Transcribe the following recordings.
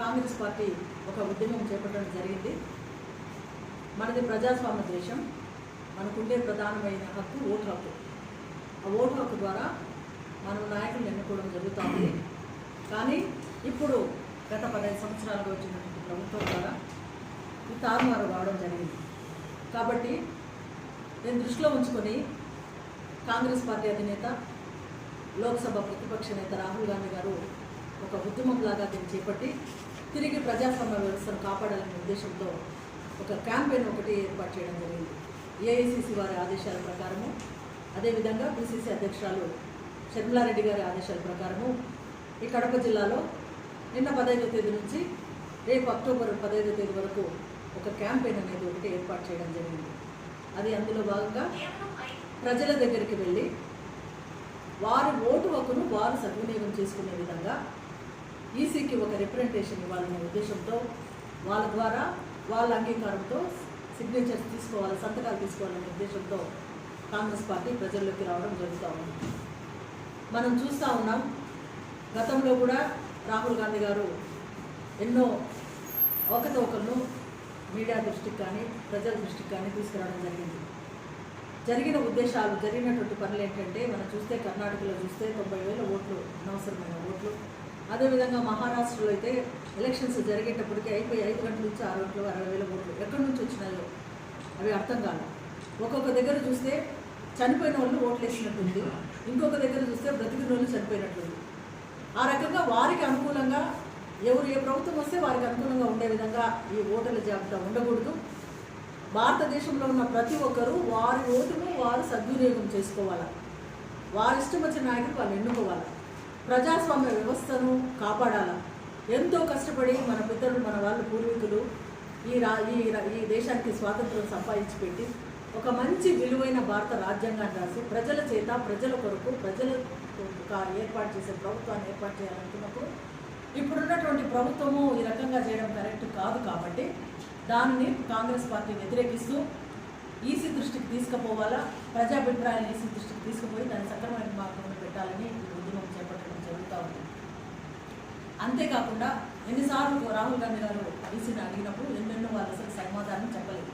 Congress party ఒక ఉద్యమం చేపట్టడం జరిగింది. మనది ప్రజాస్వామ్య దేశం. మనకుండే ప్రధానమైన హక్కు ఓటు హక్కు. ఆ ఓటు హక్కు ద్వారా మనం నాయకులను ఎన్నుకోవడం జరుగుతుంది. కానీ ఇప్పుడు గత పదహైదు సంవత్సరాలుగా వచ్చినటువంటి ప్రభుత్వం ద్వారా ఈ తారుమారు రావడం జరిగింది. కాబట్టి నేను దృష్టిలో ఉంచుకొని కాంగ్రెస్ పార్టీ అధినేత లోక్సభ ప్రతిపక్ష నేత రాహుల్ గాంధీ గారు ఒక ఉద్యమంలాగా దీన్ని చేపట్టి తిరిగి ప్రజాస్వామ్య వ్యవస్థను కాపాడాలనే ఉద్దేశంతో ఒక క్యాంపెయిన్ ఒకటి ఏర్పాటు చేయడం జరిగింది. ఏఐసిసి వారి ఆదేశాల ప్రకారము అదేవిధంగా పిసిసి అధ్యక్షురాలు షర్మిలారెడ్డి గారి ఆదేశాల ప్రకారము ఈ కడప జిల్లాలో నిన్న పదహైదో తేదీ నుంచి రేపు అక్టోబర్ పదహైదో తేదీ వరకు ఒక క్యాంపెయిన్ అనేది ఒకటి ఏర్పాటు చేయడం జరిగింది. అది అందులో భాగంగా ప్రజల దగ్గరికి వెళ్ళి వారి ఓటు హక్కును వారు సద్వినియోగం చేసుకునే విధంగా ఈసీకి ఒక రిప్రజెంటేషన్ ఇవ్వాలనే ఉద్దేశంతో వాళ్ళ ద్వారా వాళ్ళ అంగీకారంతో సిగ్నేచర్స్ తీసుకోవాలి సంతకాలు తీసుకోవాలనే ఉద్దేశంతో కాంగ్రెస్ పార్టీ ప్రజల్లోకి రావడం జరుగుతూ ఉంది. మనం చూస్తూ ఉన్నాం గతంలో కూడా రాహుల్ గాంధీ గారు ఎన్నో ఒకతొకరును మీడియా దృష్టికి కానీ ప్రజల దృష్టికి కానీ తీసుకురావడం జరిగింది. జరిగిన ఉద్దేశాలు జరిగినటువంటి పనులు ఏంటంటే మనం చూస్తే కర్ణాటకలో చూస్తే తొంభై వేల ఓట్లు అనవసరం. అదేవిధంగా మహారాష్ట్రలో అయితే ఎలక్షన్స్ జరిగేటప్పటికి అయిపోయి ఐదు గంటల నుంచి ఆరు గంటలు అరవై వేల ఓట్లు. ఎక్కడి నుంచి వచ్చినాయో అవి అర్థం కాదు ఒక్కొక్క దగ్గర చూస్తే చనిపోయిన వాళ్ళు ఓట్లు వేసినట్టుంది. ఇంకొక దగ్గర చూస్తే బ్రతికిన వాళ్ళు చనిపోయినట్టుంది. ఆ రకంగా వారికి అనుకూలంగా ఎవరు ఏ ప్రభుత్వం వస్తే వారికి అనుకూలంగా ఉండే విధంగా ఈ ఓటర్ల జాబితా ఉండకూడదు. భారతదేశంలో ఉన్న ప్రతి ఒక్కరూ వారి ఓటును వారు సద్వినియోగం చేసుకోవాలి? వారి ఇష్టం వచ్చిన నాయకులు వాళ్ళు ఎన్నుకోవాలి? ప్రజాస్వామ్య వ్యవస్థను కాపాడాల? ఎంతో కష్టపడి మన పితరులు మన వాళ్ళు పూర్వీకులు ఈ రా ఈ ఈ దేశానికి స్వాతంత్రం సంపాదించి పెట్టి ఒక మంచి విలువైన భారత రాజ్యాంగాన్ని రాసి ప్రజల చేత ప్రజల కొరకు ప్రజల కా- ఏర్పాటు చేసే ప్రభుత్వాన్ని ఏర్పాటు చేయాలనుకున్నప్పుడు ఇప్పుడున్నటువంటి ప్రభుత్వము ఈ రకంగా చేయడం కరెక్ట్ కాదు కాబట్టి దానిని కాంగ్రెస్ పార్టీ వ్యతిరేకిస్తూ ఈసీ దృష్టికి తీసుకుపోవాలా? ప్రజాభిప్రాయాన్ని ఈసీ దృష్టికి తీసుకుపోయి దాన్ని సక్రమైన మార్గంలో పెట్టాలని ఈ ఉద్యమం చేపట్టడం జరుగుతూ ఉంది. అంతేకాకుండా ఎన్నిసార్లు రాహుల్ గాంధీ గారు ఈసీని అడిగినప్పుడు ఎన్నెన్నో వాళ్ళు అసలు సమాధానం చెప్పలేదు.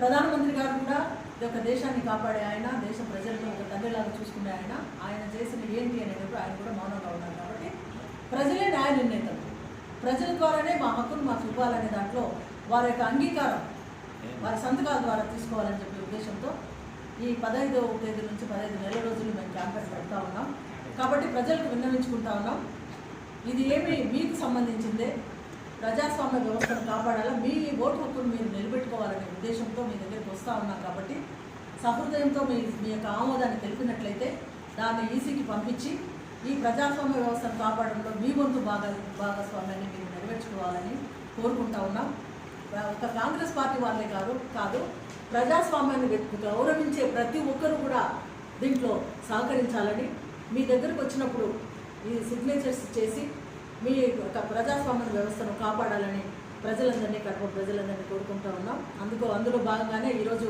ప్రధానమంత్రి గారు కూడా ఈ యొక్క దేశాన్ని కాపాడే ఆయన దేశ ప్రజలను ఒక తండ్రిలాగా చూసుకునే ఆయన. ఆయన చేసిన ఏంటి అనేటప్పుడు ఆయన కూడా మౌనంగా ఉన్నారు కాబట్టి ప్రజలే న్యాయ నిర్ణేతలు. ప్రజల ద్వారానే మా హక్కును మాకు ఇవ్వాలనే దాంట్లో వారి యొక్క అంగీకారం వారి సంతకాల ద్వారా తీసుకోవాలని చెప్పే ఉద్దేశంతో ఈ పదహైదవ తేదీ నుంచి పదహైదు నెల రోజులు మేము క్యాంపస్ పెడతా ఉన్నాం. కాబట్టి ప్రజలకు విన్నవించుకుంటా ఉన్నాం. ఇది ఏమి మీకు సంబంధించిందే? ప్రజాస్వామ్య వ్యవస్థను కాపాడాలా? మీ ఓటు హక్కును మీరు నిలబెట్టుకోవాలనే ఉద్దేశంతో మీ దగ్గరికి వస్తూ ఉన్నాం కాబట్టి సహృదయంతో మీ మీ యొక్క ఆమోదాన్ని తెలిపినట్లయితే దాన్ని ఈసీకి పంపించి ఈ ప్రజాస్వామ్య వ్యవస్థను కాపాడంలో మీ వంతు భాగ భాగస్వామ్యాన్ని మీరు నెరవేర్చుకోవాలని కోరుకుంటా ఉన్నాం. ఒక కాంగ్రెస్ పార్టీ వాళ్ళే కాదు కాదు ప్రజాస్వామ్యాన్ని గౌరవించే ప్రతి ఒక్కరూ కూడా దీంట్లో సహకరించాలని మీ దగ్గరకు వచ్చినప్పుడు ఈ సిగ్నేచర్స్ చేసి మీ యొక్క ప్రజాస్వామ్య వ్యవస్థను కాపాడాలని ప్రజలందరినీ కడప ప్రజలందరినీ కోరుకుంటూ ఉన్నాం. అందుకు అందులో భాగంగానే ఈరోజు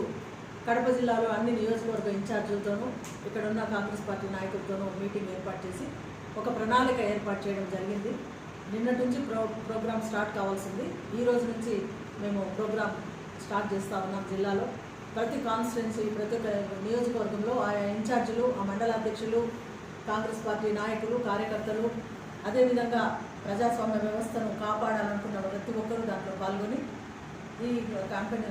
కడప జిల్లాలో అన్ని నియోజకవర్గ ఇన్ఛార్జీలతోనూ ఇక్కడ ఉన్న కాంగ్రెస్ పార్టీ నాయకులతోనూ మీటింగ్ ఏర్పాటు చేసి ఒక ప్రణాళిక ఏర్పాటు చేయడం జరిగింది. నిన్నటి నుంచి ప్రో ప్రోగ్రామ్ స్టార్ట్ కావాల్సింది. ఈ రోజు నుంచి మేము ప్రోగ్రామ్ స్టార్ట్ చేస్తూ ఉన్నాం జిల్లాలో. ప్రతి కాన్స్టిట్యున్సీ ప్రతి ఒక్క నియోజకవర్గంలో ఆయా ఇన్ఛార్జీలు ఆ మండల అధ్యక్షులు కాంగ్రెస్ పార్టీ నాయకులు కార్యకర్తలు అదేవిధంగా ప్రజాస్వామ్య వ్యవస్థను కాపాడాలనుకున్న ప్రతి ఒక్కరూ దాంట్లో పాల్గొని ఈ క్యాంపెయిన్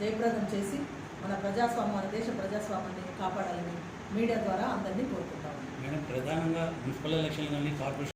జయప్రదం చేసి మన ప్రజాస్వామ్యాన్ని దేశ ప్రజాస్వామ్యాన్ని కాపాడాలని మీడియా ద్వారా అందరినీ కోరుకుంటాము. మేడం ప్రధానంగా మున్సిపల్ ఎలక్షన్ కానీ కార్పొరేషన్